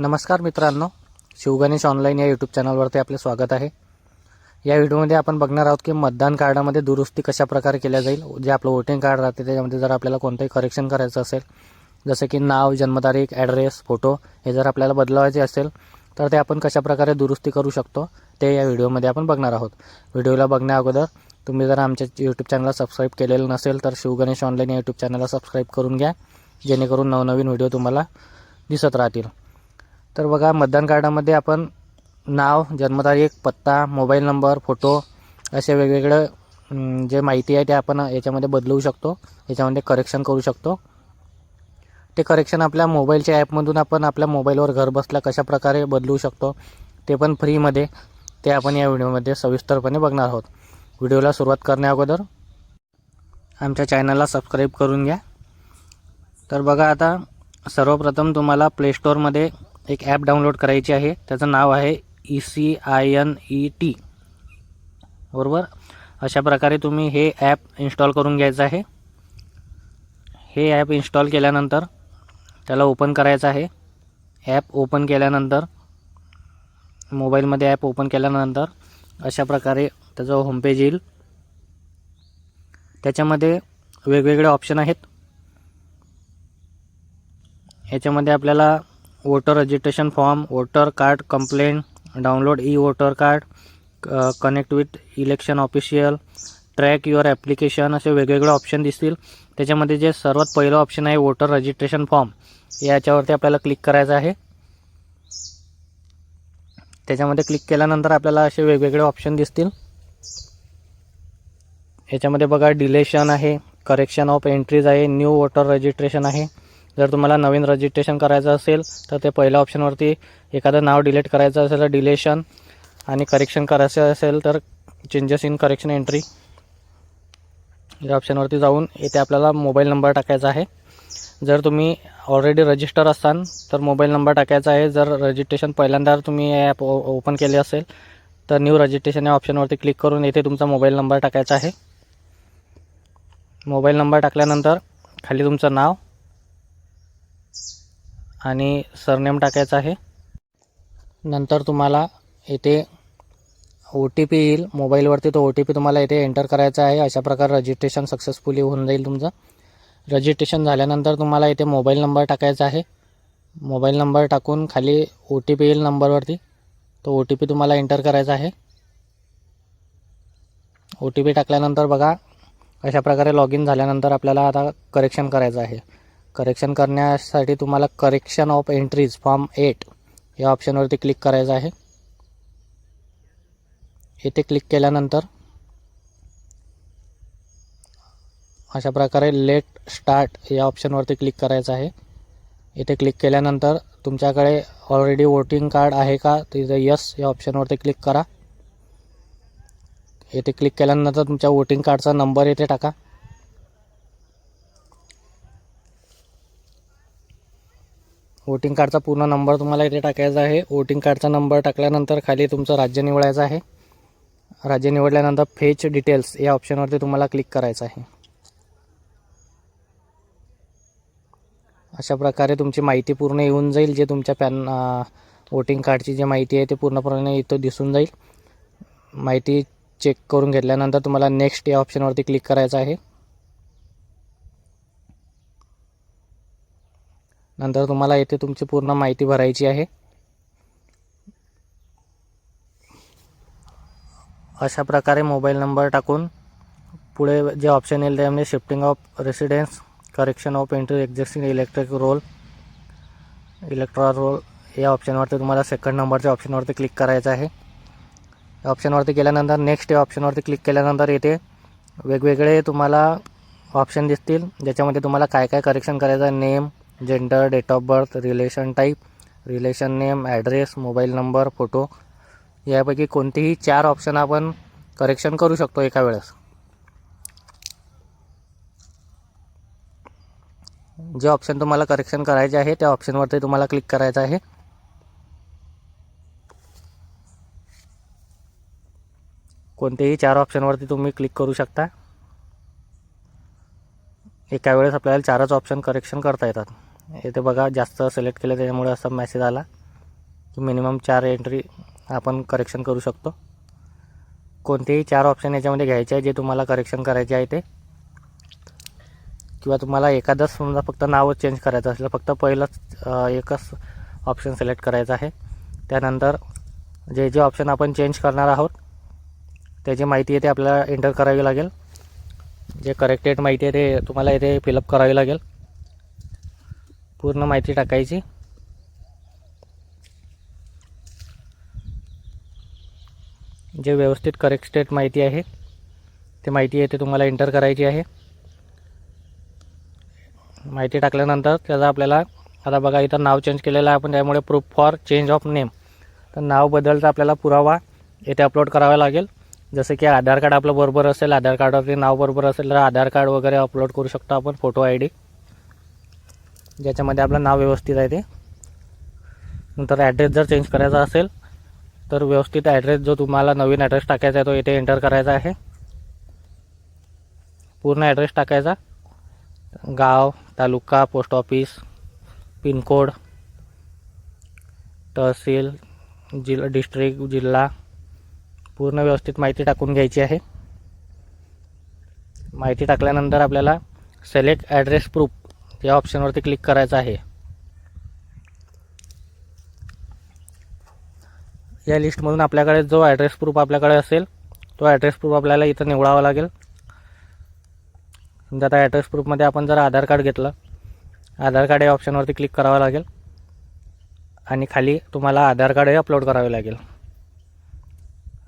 नमस्कार मित्रांनो शिवगणेश ऑनलाईन या यूट्यूब चॅनलवरती आपले स्वागत आहे. या व्हिडिओमध्ये आपण बघणार आहोत की मतदान कार्डामध्ये दुरुस्ती कशा प्रकारे केल्या जाईल जे आपलं वोटिंग कार्ड राहते त्याच्यामध्ये जर आपल्याला कोणतंही करेक्शन करायचं असेल जसं की नाव जन्मतारीख ॲड्रेस फोटो हे जर आपल्याला बदलवायचे असेल तर ते आपण कशा प्रकारे दुरुस्ती करू शकतो ते या व्हिडिओमध्ये आपण बघणार आहोत. व्हिडिओला बघण्या अगोदर तुम्ही जर आमच्या यूट्यूब चॅनलला सबस्क्राईब केलेलं नसेल तर शिवगणेश ऑनलाईन या यूट्यूब चॅनलला सबस्क्राईब करून घ्या जेणेकरून नवनवीन व्हिडिओ तुम्हाला दिसत राहतील. तर बघा मतदान कार्डामध्ये आपण नाव जन्मतारीख पत्ता मोबाईल नंबर फोटो असे वेगवेगळं जे माहिती आहे ते आपण याच्यामध्ये बदलवू शकतो. याच्यामध्ये करेक्शन करू शकतो. ते करेक्शन आपल्या मोबाईलच्या ॲपमधून आपण आपल्या मोबाईलवर घर बसल्या कशा प्रकारे शकतो ते पण फ्रीमध्ये ते आपण या व्हिडिओमध्ये सविस्तरपणे बघणार आहोत. व्हिडिओला सुरुवात करण्या अगोदर आमच्या चॅनलला सबस्क्राईब करून घ्या. तर बघा आता सर्वप्रथम तुम्हाला प्ले स्टोअरमध्ये एक ॲप डाउनलोड करायची आहे. त्याचं नाव आहे E C I N E T बरोबर? अशा प्रकारे तुम्ही हे ॲप इन्स्टॉल करून घ्यायचं आहे. हे ॲप इन्स्टॉल केल्यानंतर त्याला ओपन करायचं आहे. ॲप ओपन केल्यानंतर मोबाईलमध्ये ॲप ओपन केल्यानंतर अशा प्रकारे त्याचं होमपेज येईल. त्याच्यामध्ये वेगवेगळे ऑप्शन आहेत. याच्यामध्ये आपल्याला voter registration form voter card complaint download E voter card connect with election official track your application असे वेगवेगळे ऑप्शन दिसतील. त्याच्यामध्ये जे सर्वात पहिलं ऑप्शन आहे वोटर रजिस्ट्रेशन फॉर्म याच्यावरती आपल्याला क्लिक करायचं आहे. त्याच्यामध्ये क्लिक केल्यानंतर आपल्याला असे वेगवेगळे ऑप्शन दिसतील. याच्यामध्ये बघा डिलेशन आहे करेक्शन ऑफ एंट्रीज आहे न्यू वोटर रजिस्ट्रेशन आहे. जर तुम्हाला नवीन रजिस्ट्रेशन करायचं असेल तर ते पहिल्या ऑप्शनवरती एखादं नाव डिलीट करायचं असेल तर डिलेशन आणि करेक्शन करायचं असेल तर चेंजेस इन करेक्शन एंट्री या ऑप्शनवरती जाऊन येथे आपल्याला मोबाईल नंबर टाकायचा आहे. जर तुम्ही ऑलरेडी रजिस्टर असाल तर मोबाईल नंबर टाकायचा आहे. जर रजिस्ट्रेशन पहिल्यांदा तुम्ही ॲप ओपन केले असेल तर न्यू रजिस्ट्रेशन या ऑप्शनवरती क्लिक करून येथे तुमचा मोबाईल नंबर टाकायचा आहे. मोबाईल नंबर टाकल्यानंतर खाली तुमचं नाव आणि सरनेम टाकायचं आहे. नंतर तुम्हाला इथे ओ टी पी येईल. मोबाईलवरती तो ओ टी पी तुम्हाला इथे एंटर करायचा आहे. अशा प्रकारे रजिस्ट्रेशन सक्सेसफुली होऊन जाईल तुमचं. रजिस्ट्रेशन झाल्यानंतर तुम्हाला इथे मोबाईल नंबर टाकायचा आहे. मोबाईल नंबर टाकून खाली ओ टी पी येईल नंबरवरती तो ओ टी पी तुम्हाला एंटर करायचा आहे. ओ टी पी टाकल्यानंतर बघा अशा प्रकारे लॉग इन झाल्यानंतर आपल्याला आता करेक्शन करायचं आहे. करेक्शन करण्यासाठी तुम्हाला correction of entries form eight या ऑप्शनवरती क्लिक करायचं आहे. इथे क्लिक केल्यानंतर अशा प्रकारे लेट स्टार्ट या ऑप्शनवरती क्लिक करायचं आहे. इथे क्लिक केल्यानंतर तुमच्याकडे ऑलरेडी वोटिंग कार्ड आहे का? तिथे यस या ऑप्शनवरती क्लिक करा. येथे क्लिक केल्यानंतर तुमच्या वोटिंग कार्डचा नंबर येथे टाका. वोटिंग कार्डचा पूर्ण नंबर तुम्हाला इथे टाकायचा आहे. वोटिंग कार्डचा नंबर टाकल्यानंतर खाली तुमचं राज्य निवडायचं आहे. राज्य निवडल्यानंतर फेच डिटेल्स या ऑप्शनवरती तुम्हाला क्लिक करायचं आहे. अशा प्रकारे तुमची माहिती पूर्ण येऊन जाईल जे तुमच्या पॅन वोटिंग कार्डची जी माहिती आहे ते पूर्णपणे इथं दिसून जाईल. माहिती चेक करून घेतल्यानंतर तुम्हाला नेक्स्ट या ऑप्शनवरती क्लिक करायचं आहे. नंतर तुम्हाला येथे तुमची पूर्ण माहिती भरायची आहे. अशा प्रकारे मोबाईल नंबर टाकून पुढे जे ऑप्शन येईल त्यामध्ये shifting of residence correction of entry existing electric roll electoral roll या ऑप्शनवरती तुम्हाला सेकंड नंबरच्या ऑप्शनवरती क्लिक करायचं आहे. या ऑप्शनवरती केल्यानंतर नेक्स्ट या ऑप्शनवरती क्लिक केल्यानंतर येथे वेगवेगळे तुम्हाला ऑप्शन दिसतील ज्याच्यामध्ये तुम्हाला काय काय करेक्शन करायचं आहे name gender date of birth relation type relation name address mobile number photo यापैकी कोणतेही चार ऑप्शन आपण करेक्शन करू शकतो एका वेळेस. जे ऑप्शन तुम्हाला करेक्शन करायचे आहे त्या ऑप्शनवरती तुम्हाला क्लिक करायचं आहे. कोणतेही चार ऑप्शनवरती तुम्ही क्लिक करू शकता. एका वेळेस आपल्याला चारच ऑप्शन करेक्शन करता येतात. इथे बघा जास्त सिलेक्ट केलं त्याच्यामुळे असा मेसेज आला की मिनिमम चार एंट्री आपण करेक्शन करू शकतो. कोणतेही चार ऑप्शन याच्यामध्ये घ्यायचे आहे जे तुम्हाला करेक्शन करायचे आहे ते. किंवा तुम्हाला एखादंच समजा फक्त नावच चेंज करायचं असलं फक्त पहिलंच एकच ऑप्शन सिलेक्ट करायचं आहे. त्यानंतर जे जे ऑप्शन आपण चेंज करणार आहोत त्याची माहिती आहे ते आपल्याला एंटर करावी लागेल. जे करेक्टेड माहिती आहे ते तुम्हाला इथे फिलअप करावी लागेल. पूर्ण माहिती टाकायची. जे व्यवस्थित करेक्टेड माहिती आहे ते माहिती आहे ते तुम्हाला एंटर करायची आहे. माहिती टाकल्यानंतर त्याचा आपल्याला आता बघा इथं नाव चेंज केलेलं आहे आपण त्यामुळे proof for change of name तर नाव बदलचा आपल्याला पुरावा येथे अपलोड करावा लागेल. जसं की आधार कार्ड आपलं बरोबर असेल आधार कार्डवरती नाव बरोबर असेल तर आधार कार्ड वगैरे अपलोड करू शकतो आपण फोटो आय डी ज्याच्यामध्ये आपलं नाव व्यवस्थित आहे ते. नंतर ॲड्रेस जर चेंज करायचा असेल तर व्यवस्थित ॲड्रेस जो तुम्हाला नवीन ॲड्रेस टाकायचा आहे तो इथे एंटर करायचा आहे. पूर्ण ॲड्रेस टाकायचा. गाव तालुका पोस्ट ऑफिस पिनकोड तहसील जिल्हा डिस्ट्रिक्ट जिल्हा. पूर्ण व्यवस्थित माहिती टाकून घ्यायची आहे. माहिती टाकल्यानंतर आपल्याला सिलेक्ट ॲड्रेस प्रूफ या ऑप्शनवरती क्लिक करायचं आहे. या लिस्टमधून आपल्याकडे जो ॲड्रेस प्रूफ आपल्याकडे असेल तो ॲड्रेस प्रूफ आपल्याला इथं निवडावा लागेल. समजा आता ॲड्रेस प्रूफमध्ये आपण जर आधार कार्ड घेतलं आधार कार्ड या ऑप्शनवरती क्लिक करावं लागेल. आणि खाली तुम्हाला आधार कार्डही अपलोड करावे लागेल.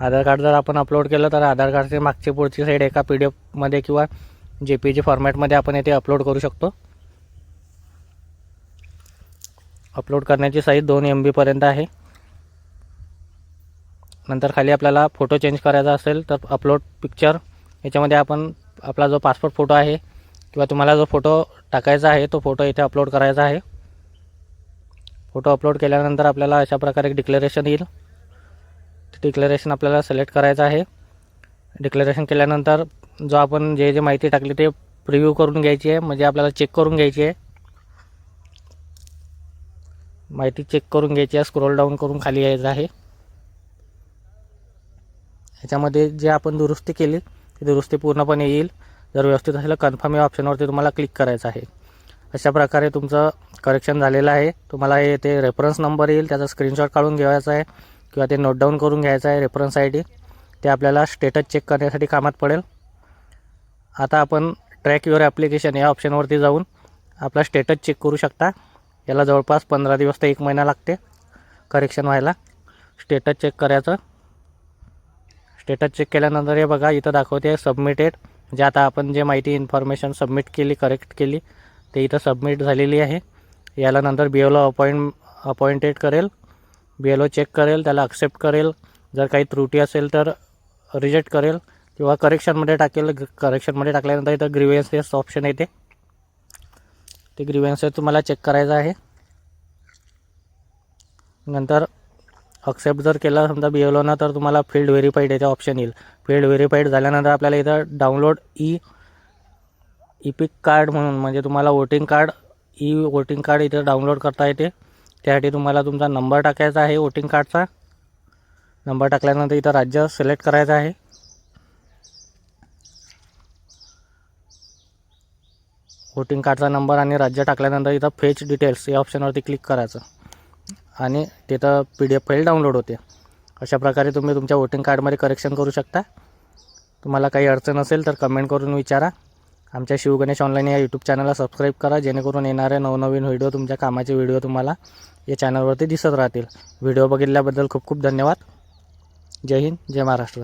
आधार कार्ड जर आपण अपलोड केलं तर आधार कार्डची मागची पुढची साईड एका पी डी एफमध्ये किंवा जे पी जी फॉर्मॅटमध्ये आपण येथे अपलोड करू शकतो. अपलोड करण्याची साईज दोन एम बीपर्यंत आहे. नंतर खाली आपल्याला फोटो चेंज करायचा असेल तर अपलोड पिक्चर याच्यामध्ये आपण आपला जो पासपोर्ट फोटो आहे किंवा तुम्हाला जो फोटो टाकायचा आहे तो फोटो इथे अपलोड करायचा आहे. फोटो अपलोड केल्यानंतर आपल्याला अशा प्रकारे एक डिक्लेरेशन येईल. ते डिक्लेरेशन आपल्याला सिलेक्ट करायचं आहे. डिक्लेरेशन केल्यानंतर जो आपण जे जे माहिती टाकली ते प्रिव्ह्यू करून घ्यायची आहे. म्हणजे आपल्याला चेक करून घ्यायची आहे. माहिती चेक करून घ्यायची आहे. स्क्रोल डाऊन करून खाली यायचं आहे. ह्याच्यामध्ये जे आपण दुरुस्ती केली ती दुरुस्ती पूर्णपणे येईल. जर व्यवस्थित असेल कन्फर्म या ऑप्शनवरती तुम्हाला क्लिक करायचं आहे. अशा प्रकारे तुमचं करेक्शन झालेलं आहे. तुम्हाला हे ते रेफरन्स नंबर येईल. त्याचा स्क्रीनशॉट काढून घ्यायचा आहे. किंवा ते नोट डाऊन करून घ्यायचं आहे. रेफरन्स आय डी ते आपल्याला स्टेटस चेक करण्यासाठी कामात पडेल. आता आपण ट्रॅक युअर ॲप्लिकेशन या ऑप्शनवरती जाऊन आपला स्टेटस चेक करू शकता. याला जवळपास पंधरा दिवस ते एक महिना लागते करेक्शन व्हायला. स्टेटस चेक करायचं. स्टेटस चेक केल्यानंतर हे बघा इथं दाखवते सबमिटेड जे आता आपण जे माहिती इन्फॉर्मेशन सबमिट केली करेक्ट केली ते इथं सबमिट झालेली आहे. याला नंतर बी एलो अपॉइंट अपॉइंटेड करेल. बी एल ओ चेक करेल त्याला ॲक्सेप्ट करेल. जर काही त्रुटी असेल तर रिजेक्ट करेल. किंवा करेक्शनमध्ये टाकेल करेक्शनमध्ये टाकल्यानंतर इथं ग्रीवेन्सेस ऑप्शन येते. ते ग्रीव्हन्स तुम्हाला चेक करायचं आहे. नंतर अक्सेप्ट जर केला समजा बी एल ओनं तर तुम्हाला फील्ड व्हेरीफाईड याचा ऑप्शन येईल. फील्ड व्हेरीफाईड झाल्यानंतर आपल्याला इथं download e EPIC card म्हणून म्हणजे तुम्हाला voting card e voting card इथं डाउनलोड करता येते. त्यासाठी तुम्हाला तुमचा नंबर टाकायचा आहे वोटिंग कार्डचा नंबर टाकल्यानंतर इथं राज्य सिलेक्ट करायचं आहे. वोटिंग कार्डचा नंबर आणि राज्य टाकल्यानंतर इथं फेच डिटेल्स या ऑप्शनवरती क्लिक करायचं. आणि तिथं P D F file download होते. अशा प्रकारे तुम्ही तुमच्या वोटिंग कार्डमध्ये करेक्शन करू शकता. तुम्हाला काही अडचण असेल तर कमेंट करून विचारा. आमच्या शिवगणेश ऑनलाईन या यूट्यूब चॅनलला सबस्क्राईब करा जेणेकरून येणारे नवनवीन व्हिडिओ तुमच्या कामाचे व्हिडिओ तुम्हाला या चॅनलवरती दिसत राहतील. व्हिडिओ बघितल्याबद्दल खूप खूप धन्यवाद. जय हिंद जय महाराष्ट्र.